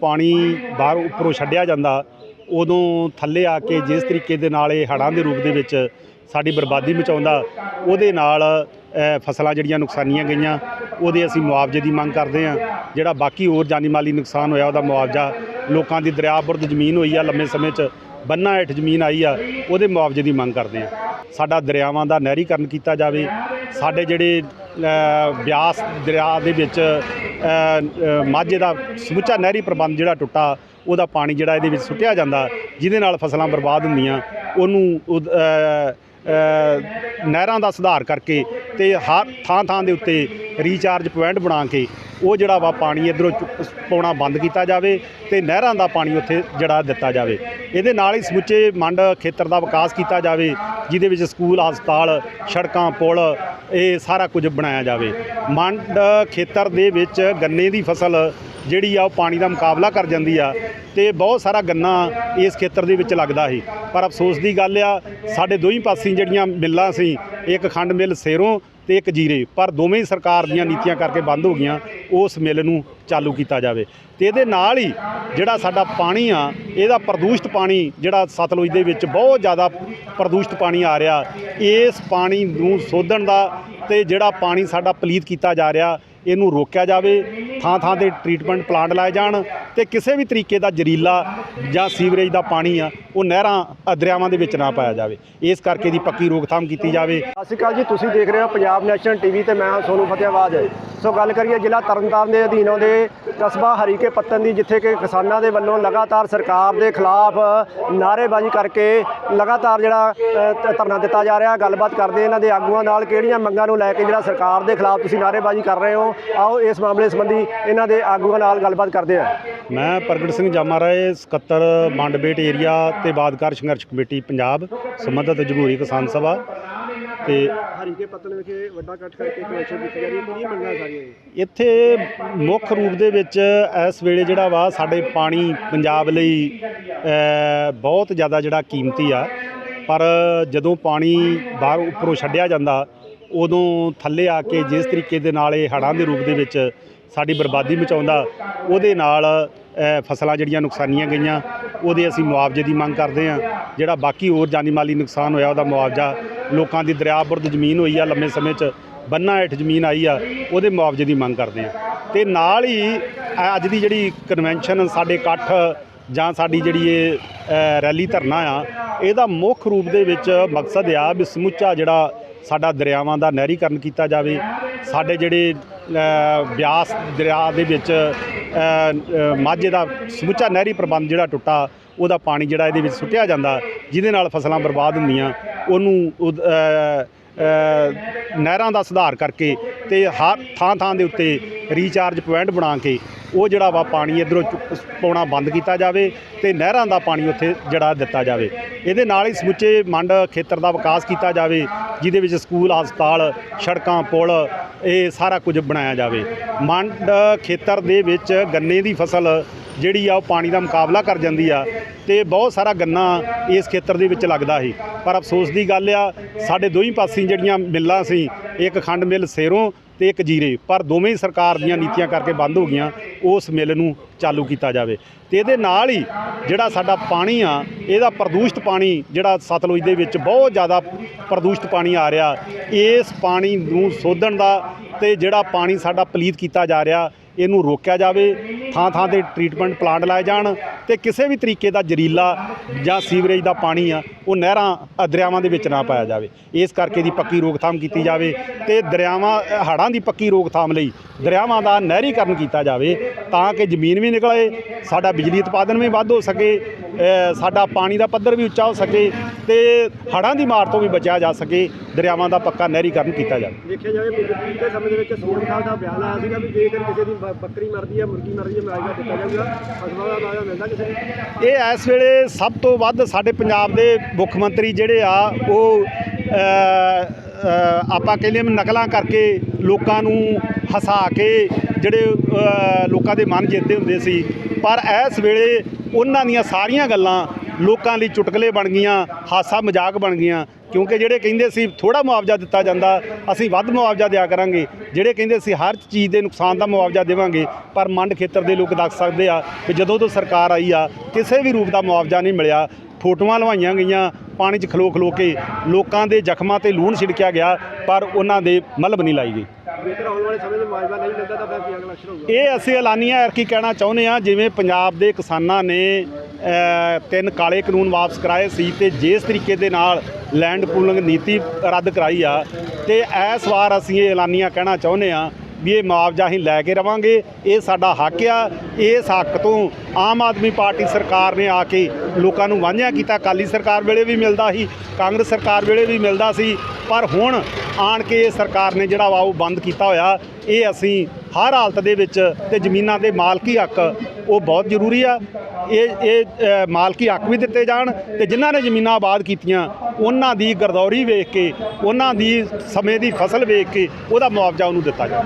ਪਾਣੀ ਬਾਹਰ ਉੱਪਰੋਂ ਛੱਡਿਆ ਜਾਂਦਾ, ਉਦੋਂ ਥੱਲੇ ਆ ਕੇ ਜਿਸ ਤਰੀਕੇ ਦੇ ਨਾਲ ਇਹ ਹੜ੍ਹਾਂ ਦੇ ਰੂਪ ਦੇ ਵਿੱਚ ਸਾਡੀ ਬਰਬਾਦੀ ਮਚਾਉਂਦਾ, ਉਹਦੇ ਨਾਲ ਫਸਲਾਂ ਜਿਹੜੀਆਂ ਨੁਕਸਾਨੀਆਂ ਗਈਆਂ, ਉਹਦੇ ਅਸੀਂ ਮੁਆਵਜ਼ੇ ਦੀ ਮੰਗ ਕਰਦੇ ਹਾਂ। ਜਿਹੜਾ ਬਾਕੀ ਹੋਰ ਜਾਨੀ ਮਾਲੀ ਨੁਕਸਾਨ ਹੋਇਆ, ਉਹਦਾ ਮੁਆਵਜ਼ਾ ਲੋਕਾਂ ਦੀ ਦਰਿਆ ਬੁਰਦ ਜ਼ਮੀਨ ਹੋਈ ਆ, ਲੰਮੇ ਸਮੇਂ 'ਚ ਬੰਨਾ ਹੇਠ ਜ਼ਮੀਨ ਆਈ ਆ, ਉਹਦੇ ਮੁਆਵਜ਼ੇ ਦੀ ਮੰਗ ਕਰਦੇ ਹਾਂ। ਸਾਡਾ ਦਰਿਆਵਾਂ ਦਾ ਨਹਿਰੀਕਰਨ ਕੀਤਾ ਜਾਵੇ ਸਾਡੇ ਜਿਹੜੇ ਬਿਆਸ ਦਰਿਆ ਦੇ ਵਿੱਚ ਮਾਝੇ ਦਾ ਸਮੁੱਚਾ ਨਹਿਰੀ ਪ੍ਰਬੰਧ ਜਿਹੜਾ ਟੁੱਟਾ, ਉਹਦਾ ਪਾਣੀ ਜਿਹੜਾ ਇਹਦੇ ਵਿੱਚ ਸੁੱਟਿਆ ਜਾਂਦਾ, ਜਿਹਦੇ ਨਾਲ ਫਸਲਾਂ ਬਰਬਾਦ ਹੁੰਦੀਆਂ, ਉਹਨੂੰ ਉਦ- ਨਹਿਰਾਂ ਦਾ ਸੁਧਾਰ ਕਰਕੇ ਤੇ ਹਰ ਥਾਂ ਥਾਂ ਦੇ ਉੱਤੇ ਰੀਚਾਰਜ ਪੁਆਇੰਟ ਬਣਾ ਕੇ ਉਹ ਜਿਹੜਾ ਵਾ ਪਾਣੀ ਇਧਰੋਂ ਪਾਉਣਾ ਬੰਦ ਕੀਤਾ ਜਾਵੇ ਤੇ ਨਹਿਰਾਂ ਦਾ ਪਾਣੀ ਉੱਥੇ ਜਿਹੜਾ ਦਿੱਤਾ ਜਾਵੇ। ਇਹਦੇ ਨਾਲ ਹੀ ਸਮੁੱਚੇ ਮੰਡ ਖੇਤਰ ਦਾ ਵਿਕਾਸ ਕੀਤਾ ਜਾਵੇ, ਜਿਹਦੇ ਵਿੱਚ ਸਕੂਲ, ਹਸਪਤਾਲ, ਸੜਕਾਂ, ਪੁਲ ਇਹ ਸਾਰਾ ਕੁਝ ਬਣਾਇਆ ਜਾਵੇ। ਮੰਡ ਖੇਤਰ ਦੇ ਵਿੱਚ ਗੰਨੇ ਦੀ ਫਸਲ ਜਿਹੜੀ ਆ ਉਹ ਪਾਣੀ ਦਾ ਮੁਕਾਬਲਾ ਕਰ ਜਾਂਦੀ ਆ ਤੇ ਬਹੁਤ ਸਾਰਾ ਗੰਨਾ ਇਸ ਖੇਤਰ ਦੇ ਵਿੱਚ ਲੱਗਦਾ ਸੀ। ਪਰ ਅਫਸੋਸ ਦੀ ਗੱਲ ਆ, ਸਾਡੇ ਦੋਹੀਂ ਪਾਸੇ ਜਿਹੜੀਆਂ ਮਿੱਲਾਂ ਸੀ, ਇੱਕ ਖੰਡ ਮਿੱਲ ਸੇਰੋਂ ਤੇ ਇੱਕ ਜੀਰੇ। ਪਰ ਦੋਵੇਂ ਹੀ ਸਰਕਾਰ ਦੀਆਂ ਨੀਤੀਆਂ ਕਰਕੇ ਬੰਦ ਹੋ ਗਈਆਂ, ਉਸ ਮਿੱਲ ਨੂੰ ਚਾਲੂ ਕੀਤਾ ਜਾਵੇ। ਤੇ ਇਹਦੇ ਨਾਲ ਹੀ ਜਿਹੜਾ ਸਾਡਾ ਪਾਣੀ ਆ, ਇਹਦਾ ਪ੍ਰਦੂਸ਼ਿਤ ਪਾਣੀ ਜਿਹੜਾ ਸਤਲੁਜ ਦੇ ਵਿੱਚ ਬਹੁਤ ਜ਼ਿਆਦਾ ਪ੍ਰਦੂਸ਼ਿਤ ਪਾਣੀ ਆ ਰਿਹਾ, ਇਸ ਪਾਣੀ ਨੂੰ ਸੋਧਣ ਦਾ ਤੇ ਜਿਹੜਾ ਪਾਣੀ ਸਾਡਾ ਪਲੀਤ ਕੀਤਾ ਜਾ ਰਿਹਾ ਇਹਨੂੰ ਰੋਕਿਆ ਜਾਵੇ ਥਾਂ ਥਾਂ ਤੇ ਟ੍ਰੀਟਮੈਂਟ ਪਲਾਂਟ ਲਾਏ ਜਾਣ ਤੇ ਕਿਸੇ ਵੀ ਤਰੀਕੇ ਦਾ ਜ਼ਰੀਲਾ ਜਾਂ ਸੀਵਰੇਜ ਦਾ ਪਾਣੀ ਆ ਉਹ ਨਹਿਰਾਂ ਅ, ਦਰਿਆਵਾਂ ਦੇ ਵਿੱਚ ਨਾ ਪਾਇਆ ਜਾਵੇ। ਇਸ ਕਰਕੇ ਦੀ ਪੱਕੀ ਰੋਕਥਾਮ ਕੀਤੀ ਜਾਵੇ। ਸਤਿ ਸ਼੍ਰੀ ਅਕਾਲ ਜੀ ਤੁਸੀਂ ਦੇਖ ਰਹੇ ਹੋ ਪੰਜਾਬ ਨੈਸ਼ਨਲ ਟੀਵੀ ਤੇ ਮੈਂ ਹਾਂ ਸੋਨੂ ਫਤਿਆਬਾਦ। ਸੋ ਗੱਲ ਕਰੀਏ ਜ਼ਿਲ੍ਹਾ ਤਰਨਤਾਰਨ ਦੇ ਅਧੀਨ ਆਉਂਦੇ ਕਸਬਾ ਹਰੀਕੇ ਪੱਤਨ ਦੀ, ਜਿੱਥੇ ਕਿ ਕਿਸਾਨਾਂ ਦੇ ਵੱਲੋਂ ਲਗਾਤਾਰ ਸਰਕਾਰ ਦੇ ਖਿਲਾਫ ਨਾਅਰੇਬਾਜ਼ੀ ਕਰਕੇ ਲਗਾਤਾਰ ਜਿਹੜਾ ਧਰਨਾ ਦਿੱਤਾ ਜਾ ਰਿਹਾ। ਗੱਲਬਾਤ ਕਰਦੇ ਇਹਨਾਂ ਦੇ ਆਗੂਆਂ ਨਾਲ, ਕਿਹੜੀਆਂ ਮੰਗਾਂ ਨੂੰ ਲੈ ਕੇ ਜਿਹੜਾ ਸਰਕਾਰ ਦੇ ਖਿਲਾਫ ਤੁਸੀਂ ਨਾਅਰੇਬਾਜ਼ੀ ਕਰ ਰਹੇ ਹੋ? ਆਓ ਇਸ ਮਾਮਲੇ ਸੰਬੰਧੀ ਇਹਨਾਂ ਦੇ ਆਗੂਆਂ ਨਾਲ ਗੱਲਬਾਤ ਕਰਦੇ ਹਾਂ। ਮੈਂ ਪ੍ਰਗਟ ਸਿੰਘ ਜਾਮਾ ਰਾਏ ਸਕੱਤਰ, ਮੰਡਬੇਟ ਏਰੀਆ ਤੇ ਬਾਦਕਾਰ ਸੰਘਰਸ਼ ਕਮੇਟੀ, ਪੰਜਾਬ, ਸੰਬੰਧਿਤ ਜਮਹੂਰੀ ਕਿਸਾਨ ਸਭਾ। ਤੇ ਹਰੀਕੇ ਪੱਤਨ ਵਿਖੇ ਵੱਡਾ ਇਕੱਠ ਕਰਕੇ ਕਮਿਸ਼ਨ ਕੀਤੀ ਜਾ ਰਹੀ ਹੈ। ਕਿਹੜੀਆਂ ਮੰਗਾਂ ਸਾਰੀਆਂ ਇੱਥੇ ਮੁੱਖ ਰੂਪ ਦੇ ਵਿੱਚ ਇਸ ਵੇਲੇ ਜਿਹੜਾ ਵਾ ਸਾਡੇ ਪਾਣੀ ਪੰਜਾਬ ਲਈ ਅ, ਬਹੁਤ ਜ਼ਿਆਦਾ ਜਿਹੜਾ ਕੀਮਤੀ ਆ। ਪਰ ਜਦੋਂ ਪਾਣੀ ਬਾਹਰ ਉੱਪਰੋਂ ਛੱਡਿਆ ਜਾਂਦਾ ਉਦੋਂ ਥੱਲੇ ਆ ਕੇ ਜਿਸ ਤਰੀਕੇ ਦੇ ਨਾਲ ਇਹ ਹੜ੍ਹਾਂ ਦੇ ਰੂਪ ਦੇ ਵਿੱਚ ਸਾਡੀ ਬਰਬਾਦੀ ਮਚਾਉਂਦਾ ਉਹਦੇ ਨਾਲ ਫਸਲਾਂ ਜਿਹੜੀਆਂ ਨੁਕਸਾਨੀਆਂ ਗਈਆਂ, ਉਹਦੇ ਅਸੀਂ ਮੁਆਵਜ਼ੇ ਦੀ ਮੰਗ ਕਰਦੇ ਹਾਂ। ਜਿਹੜਾ ਬਾਕੀ ਹੋਰ ਜਾਨੀ ਮਾਲੀ ਨੁਕਸਾਨ ਹੋਇਆ, ਉਹਦਾ ਮੁਆਵਜ਼ਾ ਲੋਕਾਂ ਦੀ ਦਰਿਆ ਬੁਰਦ ਜ਼ਮੀਨ ਹੋਈ ਆ, ਲੰਮੇ ਸਮੇਂ 'ਚ ਬੰਨਾ ਹੇਠ ਜ਼ਮੀਨ ਆਈ ਆ, ਉਹਦੇ ਮੁਆਵਜ਼ੇ ਦੀ ਮੰਗ ਕਰਦੇ ਹਾਂ। ਤੇ ਨਾਲ ਹੀ ਅੱਜ ਦੀ ਜਿਹੜੀ ਕਨਵੈਨਸ਼ਨ ਸਾਡੇ ਇਕੱਠ ਜਾਂ ਸਾਡੀ ਜਿਹੜੀ ਇਹ ਰੈਲੀ ਧਰਨਾ ਆ, ਇਹਦਾ ਮੁੱਖ ਰੂਪ ਦੇ ਵਿੱਚ ਮਕਸਦ ਆ ਵੀ ਸਮੁੱਚਾ ਜਿਹੜਾ ਸਾਡਾ ਦਰਿਆਵਾਂ ਦਾ ਨਹਿਰੀਕਰਨ ਕੀਤਾ ਜਾਵੇ। ਸਾਡੇ ਜਿਹੜੇ ਬਿਆਸ ਦਰਿਆ ਦੇ ਵਿੱਚ ਮਾਝੇ ਦਾ ਸਮੁੱਚਾ ਨਹਿਰੀ ਪ੍ਰਬੰਧ ਜਿਹੜਾ ਟੁੱਟਾ, ਉਹਦਾ ਪਾਣੀ ਜਿਹੜਾ ਇਹਦੇ ਵਿੱਚ ਸੁੱਟਿਆ ਜਾਂਦਾ, ਜਿਹਦੇ ਨਾਲ ਫਸਲਾਂ ਬਰਬਾਦ ਹੁੰਦੀਆਂ, ਉਹਨੂੰ ਉਦ- ਨਹਿਰਾਂ ਦਾ ਸੁਧਾਰ ਕਰਕੇ ਤੇ ਹਰ ਥਾਂ ਥਾਂ ਦੇ ਉੱਤੇ ਰੀਚਾਰਜ ਪੁਆਇੰਟ ਬਣਾ ਕੇ ਉਹ ਜਿਹੜਾ ਵਾ ਪਾਣੀ ਇਧਰੋਂ ਪਾਉਣਾ ਬੰਦ ਕੀਤਾ ਜਾਵੇ ਤੇ ਨਹਿਰਾਂ ਦਾ ਪਾਣੀ ਉੱਥੇ ਜਿਹੜਾ ਦਿੱਤਾ ਜਾਵੇ। ਇਹਦੇ ਨਾਲ ਹੀ ਸਮੁੱਚੇ ਮੰਡ ਖੇਤਰ ਦਾ ਵਿਕਾਸ ਕੀਤਾ ਜਾਵੇ, ਜਿਹਦੇ ਵਿੱਚ ਸਕੂਲ, ਹਸਪਤਾਲ, ਸੜਕਾਂ, ਪੁਲ, ਇਹ ਸਾਰਾ ਕੁਝ ਬਣਾਇਆ ਜਾਵੇ। ਮੰਡ ਖੇਤਰ ਦੇ ਵਿੱਚ ਗੰਨੇ ਦੀ ਫਸਲ ਜਿਹੜੀ ਆ ਉਹ ਪਾਣੀ ਦਾ ਮੁਕਾਬਲਾ ਕਰ ਜਾਂਦੀ ਆ ਤੇ ਬਹੁਤ ਸਾਰਾ ਗੰਨਾ ਇਸ ਖੇਤਰ ਦੇ ਵਿੱਚ ਲੱਗਦਾ ਸੀ। ਪਰ ਅਫਸੋਸ ਦੀ ਗੱਲ ਆ, ਸਾਡੇ ਦੋਹੀਂ ਪਾਸੇ ਜਿਹੜੀਆਂ ਮਿੱਲਾਂ ਸੀ, ਇੱਕ ਖੰਡ ਮਿੱਲ ਸੇਰੋਂ ਤੇ ਇੱਕ ਜੀਰੇ। ਪਰ ਦੋਵੇਂ ਹੀ ਸਰਕਾਰ ਦੀਆਂ ਨੀਤੀਆਂ ਕਰਕੇ ਬੰਦ ਹੋ ਗਈਆਂ, ਉਸ ਮਿੱਲ ਨੂੰ ਚਾਲੂ ਕੀਤਾ ਜਾਵੇ ਤੇ ਇਹਦੇ ਨਾਲ ਹੀ ਜਿਹੜਾ ਸਾਡਾ ਪਾਣੀ ਆ ਇਹਦਾ ਪ੍ਰਦੂਸ਼ਿਤ ਪਾਣੀ ਜਿਹੜਾ ਸਤਲੁਜ ਦੇ ਵਿੱਚ ਬਹੁਤ ਜ਼ਿਆਦਾ ਪ੍ਰਦੂਸ਼ਿਤ ਪਾਣੀ ਆ ਰਿਹਾ ਇਸ ਪਾਣੀ ਨੂੰ ਸੋਧਣ ਦਾ ਤੇ ਜਿਹੜਾ ਪਾਣੀ ਸਾਡਾ ਪਲੀਤ ਕੀਤਾ ਜਾ ਰਿਹਾ ਇਹਨੂੰ ਰੋਕਿਆ ਜਾਵੇ ਥਾਂ ਥਾਂ ਤੇ ਟ੍ਰੀਟਮੈਂਟ ਪਲਾਂਟ ਲਾਏ ਜਾਣ ਤੇ ਕਿਸੇ ਵੀ ਤਰੀਕੇ ਦਾ ਜ਼ਰੀਲਾ ਜਾਂ ਸੀਵਰੇਜ ਦਾ ਪਾਣੀ ਆ ਉਹ ਨਹਿਰਾਂ ਦਰਿਆਵਾਂ ਦੇ ਵਿੱਚ ਨਾ ਪਾਇਆ ਜਾਵੇ। ਇਸ ਕਰਕੇ ਦੀ ਪੱਕੀ ਰੋਕਥਾਮ ਕੀਤੀ ਜਾਵੇ ਤੇ ਦਰਿਆਵਾਂ ਅ, ਹੜ੍ਹਾਂ ਦੀ ਪੱਕੀ ਰੋਕਥਾਮ ਲਈ ਦਰਿਆਵਾਂ ਦਾ ਨਹਿਰੀਕਰਨ ਕੀਤਾ ਜਾਵੇ ਤਾਂ ਕਿ ਜ਼ਮੀਨ ਵੀ ਨਿਕਲੇ ਸਾਡਾ ਬਿਜਲੀ ਉਤਪਾਦਨ ਵੀ ਵੱਧ ਹੋ ਸਕੇ ਸਾਡਾ ਪਾਣੀ ਦਾ ਪੱਧਰ ਵੀ ਉੱਚਾ ਹੋ ਸਕੇ ਤੇ ਹੜ੍ਹਾਂ ਦੀ ਮਾਰ ਤੋਂ ਵੀ ਬਚਿਆ ਜਾ ਸਕੇ ਦਰਿਆਵਾਂ ਦਾ ਪੱਕਾ ਨਹਿਰੀਕਰਨ ਕੀਤਾ ਜਾਵੇ। ਦੇਖਿਆ ਜਾਵੇ ਪਿਛਲੇ ਸਮੇਂ ਦੇ ਵਿੱਚ ਸੋਨ ਖਾਲ ਦਾ ਬਿਆਨ ਆਇਆ ਸੀਗਾ ਵੀ ਜੇਕਰ ਕਿਸੇ ਦੀ ਬੱਕਰੀ ਮਰਦੀ ਹੈ ਮੁਰਗੀ ਮਰਦੀ ਹੈ ਮੁਆਵਜ਼ਾ ਦਿੱਤਾ ਜਾਊਗਾ। ਫਸਲਾਂ ਦਾ ਮੁਆਵਜ਼ਾ ਮਿਲਦਾ ਕਿਸੇ ਨੂੰ? ਇਹ ਇਸ ਵੇਲੇ ਸਭ ਤੋਂ ਵੱਧ ਸਾਡੇ ਪੰਜਾਬ ਦੇ ਮੁੱਖ ਮੰਤਰੀ ਜਿਹੜੇ ਆ ਉਹ ਆਪਾਂ ਕਹਿੰਦੇ ਨਕਲਾਂ ਕਰਕੇ ਲੋਕਾਂ ਨੂੰ ਹਸਾ ਕੇ ਜਿਹੜੇ ਲੋਕਾਂ ਦੇ ਮਨ ਜਿੱਤਦੇ ਹੁੰਦੇ ਸੀ। ਪਰ ਇਸ ਵੇਲੇ ਉਹਨਾਂ ਦੀਆਂ ਸਾਰੀਆਂ ਗੱਲਾਂ ਲੋਕਾਂ ਲਈ ਚੁਟਕਲੇ ਬਣ ਗਈਆਂ, ਹਾਸਾ ਮਜ਼ਾਕ ਬਣ ਗਈਆਂ। ਕਿਉਂਕਿ ਜਿਹੜੇ ਕਹਿੰਦੇ ਸੀ ਥੋੜਾ ਮੁਆਵਜ਼ਾ ਦਿੱਤਾ ਜਾਂਦਾ, ਅਸੀਂ ਵੱਧ ਮੁਆਵਜ਼ਾ ਦਿਆ ਕਰਾਂਗੇ। ਜਿਹੜੇ ਕਹਿੰਦੇ ਸੀ, ਹਰ ਚੀਜ਼ ਦੇ ਨੁਕਸਾਨ ਦਾ ਮੁਆਵਜ਼ਾ ਦੇਵਾਂਗੇ। ਪਰ ਮੰਡ ਖੇਤਰ ਦੇ ਲੋਕ ਦੱਸ ਸਕਦੇ ਆ ਕਿ ਜਦੋਂ ਤੋਂ ਸਰਕਾਰ ਆਈ ਆ, ਕਿਸੇ ਵੀ ਰੂਪ ਦਾ ਮੁਆਵਜ਼ਾ ਨਹੀਂ ਮਿਲਿਆ। ਫੋਟੋਆਂ ਲਵਾਈਆਂ ਗਈਆਂ, ਪਾਣੀ 'ਚ ਖਲੋ ਖਲੋ ਕੇ ਲੋਕਾਂ ਦੇ ਜ਼ਖਮਾਂ ਤੇ ਲੂਣ ਛਿੜਕਿਆ ਗਿਆ, ਪਰ ਉਹਨਾਂ ਦੇ ਮਲਬ ਨਹੀਂ ਲਾਈ ਗਈ। ਜੇਕਰ ਆਉਣ ਵਾਲੇ ਸਮੇਂ 'ਚ ਮੁਆਵਜ਼ਾ ਨਹੀਂ ਮਿਲਦਾ ਤਾਂ ਫਿਰ ਕੀ ਅਗਲਾ ਐਕਸ਼ਨ ਹੋਊਗਾ? ਇਹ ਅਸੀਂ ਐਲਾਨੀਆਂ ਐਰਕੀ ਕਹਿਣਾ ਚਾਹੁੰਦੇ ਹਾਂ? ਜਿਵੇਂ ਪੰਜਾਬ ਦੇ ਕਿਸਾਨਾਂ ਨੇ ਤਿੰਨ ਕਾਲੇ ਕਾਨੂੰਨ ਵਾਪਸ ਕਰਾਏ ਸੀ ਤੇ ਜਿਸ ਤਰੀਕੇ ਦੇ ਨਾਲ ਲੈਂਡ ਪੂਲਿੰਗ ਨੀਤੀ ਰੱਦ ਕਰਾਈ ਆ, ਤੇ ਇਸ ਵਾਰ ਅਸੀਂ ਇਹ ਐਲਾਨੀਆਂ ਕਹਿਣਾ ਚਾਹੁੰਦੇ ਹਾਂ ਵੀ ਇਹ ਮੁਆਵਜ਼ਾ ਅਸੀਂ ਲੈ ਕੇ ਰਵਾਂਗੇ। ਇਹ ਸਾਡਾ ਹੱਕ ਆ। ਇਸ ਹੱਕ ਤੋਂ ਆਮ ਆਦਮੀ ਪਾਰਟੀ ਸਰਕਾਰ ਨੇ ਆ ਕੇ ਲੋਕਾਂ ਨੂੰ ਵਾਂਝਿਆ ਕੀਤਾ। ਕਾਲੀ ਸਰਕਾਰ ਵੇਲੇ ਵੀ ਮਿਲਦਾ ਸੀ, ਕਾਂਗਰਸ ਸਰਕਾਰ ਵੇਲੇ ਵੀ ਮਿਲਦਾ ਸੀ। ਪਰ ਹੁਣ ਆਣ ਕੇ ਇਹ ਸਰਕਾਰ ਨੇ ਜਿਹੜਾ ਵਾ ਉਹ ਬੰਦ ਕੀਤਾ ਹੋਇਆ। ਇਹ ਅਸੀਂ ਹਰ ਹਾਲਤ ਦੇ ਵਿੱਚ ਤੇ ਜ਼ਮੀਨਾਂ ਦੇ ਮਾਲਕੀ ਹੱਕ ਉਹ ਬਹੁਤ ਜ਼ਰੂਰੀ ਆ। ਇਹ ਇਹ ਮਾਲਕੀ ਹੱਕ ਵੀ ਦਿੱਤੇ ਜਾਣ ਤੇ ਜਿਨ੍ਹਾਂ ਨੇ ਜ਼ਮੀਨਾਂ ਆਬਾਦ ਕੀਤੀਆਂ, ਉਹਨਾਂ ਦੀ ਗਰਦੌਰੀ ਵੇਖ ਕੇ, ਉਹਨਾਂ ਦੀ ਸਮੇਂ ਦੀ ਫਸਲ ਵੇਖ ਕੇ ਉਹਦਾ ਮੁਆਵਜ਼ਾ ਉਹਨੂੰ ਦਿੱਤਾ ਜਾਵੇ।